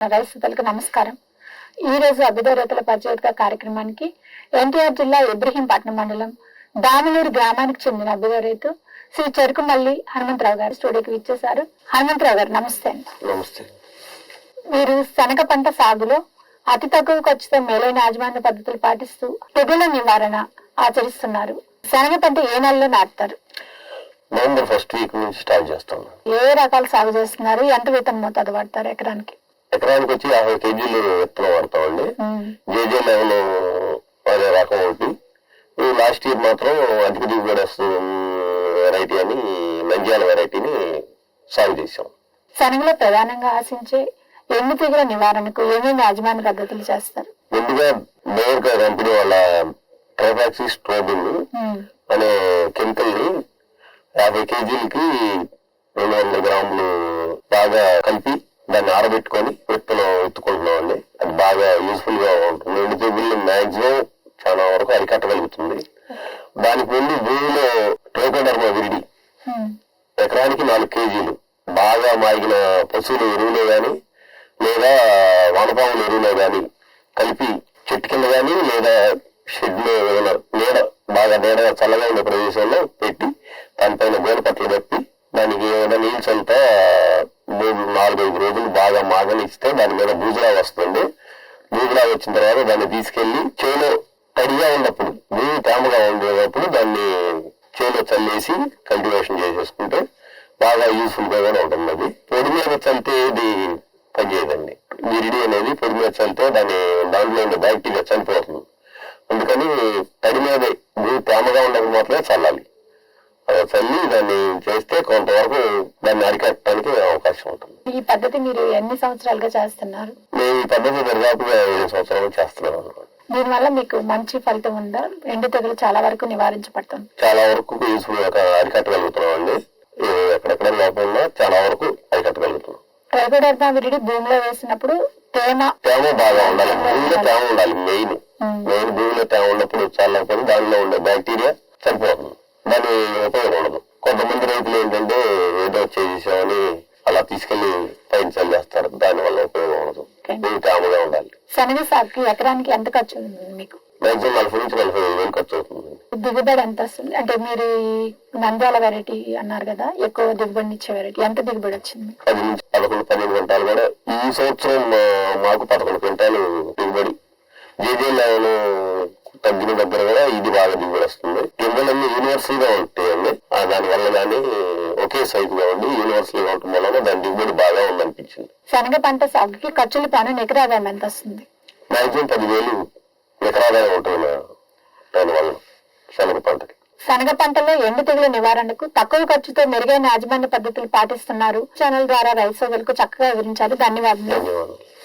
రైతులకు నమస్కారం. ఈ రోజు అభ్యుదయ రైతుల కార్యక్రమానికి ఎన్టీఆర్ జిల్లా ఇబ్రహీంపట్నం మండలం దామలూరు గ్రామానికి చెందిన అభ్యుదయ రైతు శ్రీ చెరుకుమల్లి హనుమంతరావు గారు స్టూడియోకి ఇచ్చేశారు హనుమంతరావు గారు నమస్తే నమస్తే. మీరు శనగ పంట సాగులో అతి తక్కువ ఖర్చుతో మేలైన యాజమాన్య పద్ధతులు పాటిస్తూ తెగుల నివారణ ఆచరిస్తున్నారు. శనగ పంట ఏ నెలలో నాటుతారు? నవంబర్ ఫస్ట్ వీక్ నుంచి స్టార్ట్ చేస్తాం ఏ రకాలు సాగు చేస్తున్నారు? ఎంత విత్తనం మోతాదు పడతారు ఎకరానికి? ఎకరానికి వచ్చి యాభై కేజీలు విత్తనం వాడతామండి జేజే లెవెల్ అనే రకం ఒకటి. ఈ లాస్ట్ ఇయర్ మాత్రం అధిక దిగుబడి వస్తుంది వెరైటీ అని నంద్యాల వెరైటీని సాగు చేసాం శనగలో ప్రధానంగా ఆశించే ఎండు తెగుల నివారణకు ఏమేమి యాజమాన్య పద్ధతులు చేస్తారు? ముందుగా బేర్గా కంపెనీ వాళ్ళ ట్రైఫాక్సిస్ ట్రోబిన్ ఉమ్, అనే కెమికల్ని యాభై కేజీలకి రెండు వందల గ్రాములు బాగా కలిపి దాన్ని ఆరబెట్టుకొని విత్తనం ఎత్తుకుంటున్నాం అండి అది బాగా యూస్ఫుల్గా ఉంటుంది. ఎండు తెగుళ్ళు మాక్సిమం చాలా వరకు అరికట్టగలుగుతుంది. దానికి ముందు భూమిలో ట్రోకోడర్మా విరిడి ఎకరానికి నాలుగు కేజీలు. బాగా మాగిన పశువుల ఎరువులే గాని లేదా వానపాముల ఎరువులే గాని కలిపి చెట్టు కింద గాని లేదా షెడ్లో ఏదైనా నీడ బాగా నీడ చల్లగా ఉండే ప్రదేశంలో పెట్టి దానిపైన గోడపట్లు కప్పి దానికి ఏమైనా నీళ్ళు చల్లుతా మూడు నాలుగైదు రోజులు బాగా మాగనిస్తే దాని మీద బూజులా వస్తుంది. బూజులా వచ్చిన తర్వాత దాన్ని తీసుకెళ్ళి చేలో తడిగా ఉన్నప్పుడు భూమి తేమగా ఉండేటప్పుడు దాన్ని చేలో చల్లేసి కల్టివేషన్ చేసేసుకుంటే బాగా యూస్ఫుల్గా కూడా ఉంటుంది అది. పొడి మీద చల్లితే ఇది పనిచేయదండి. విరిడి అనేది పొడి మీద చల్లితే దాని దాంట్లో ఉండే బ్యాక్టీరియా చనిపోతుంది. అందుకని తడి మీద భూమి తేమగా ఉండక మాత్రమే చల్లాలి. అలా చల్లి దాన్ని చేస్తే కొంతవరకు దాన్ని అరికట్టడానికి అవకాశం ఉంటుంది. ఈ పద్ధతి మీరు ఎన్ని సంవత్సరాలుగా చేస్తున్నారు? మేము ఈ పద్ధతి దరిదాపుగా ఏడు సంవత్సరాలు చేస్తున్నాం అన్నమాట దీనివల్ల మీకు మంచి ఫలితం ఉందా? ఎండు తెగులు చాలా వరకు నివారించబడుతుంది. చాలా వరకు అరికట్టగలుగుతున్నాం అండి ఎక్కడెక్కడ లేకుండా చాలా వరకు అరికట్టగలుగుతున్నాం. ట్రైకోడర్మా విరిడి భూమిలో వేసినప్పుడు తేమ తేమ బాగా ఉండాలి. భూమిలో తేమ ఉండాలి మెయిన్. మెయిన్ భూమిలో తేమ ఉన్నప్పుడు చల్లకపోతే దానిలో ఉండే బ్యాక్టీరియా చనిపోతుంది. దాని ఉపయోగం ఉండదు కొంతమంది రైతులు ఏంటంటే ఏదో చేసామని అలా తీసుకెళ్ళి పైన చల్లేస్తారు దాని వల్ల ఉపయోగం ఉండదు. భూమి తేమగా ఉండాలి. శనగ సాగుకి ఎకరానికి ఎంత ఖర్చు అవుతుంది మీకు? మాక్సిమం నలభై నుంచి నలభై ఐదు వేలు ఖర్చు అవుతుంది. దిగుబడి ఎంత వస్తుంది? అంటే మీరు నంద్యాల వెరైటీ అన్నారు కదా ఎక్కువ దిగుబడిని ఇచ్చే వెరైటీ. ఎంత దిగుబడి వచ్చింది పది నుంచి పదకొండు పన్నెండు క్వింటాలు కూడా. ఈ సంవత్సరం మాకు పదకొండు క్వింటాలు దిగుబడి. జేజే లెవెల్ తగ్గిన దగ్గర కూడా ఇది బాగా దిగుబడి వస్తుంది. గింజలన్నీ యూనివర్సల్గా ఉంటాయండి. దాని వల్ల కానీ ఒకే సైజు గా ఉండి యూనివర్సల్గా ఉండటం వలన దాని దిగుబడి బాగా ఉందనిపించింది. శనగ పంట సాగుకి ఖర్చుల పను ఎకరాదాయం ఎంత వస్తుంది? మాక్సిమం పదివేలు ఎకరాదాయం ఉంటుంది దాని వల్ల శనగ పంటకి. శనగ పంటలో ఎండు తెగుల నివారణకు తక్కువ ఖర్చుతో మెరుగైన యాజమాన్య పద్ధతులు పాటిస్తున్నారు. ఛానల్ ద్వారా రైతు సోదరులకు చక్కగా వివరించారు. ధన్యవాదాలు ధన్యవాదాలు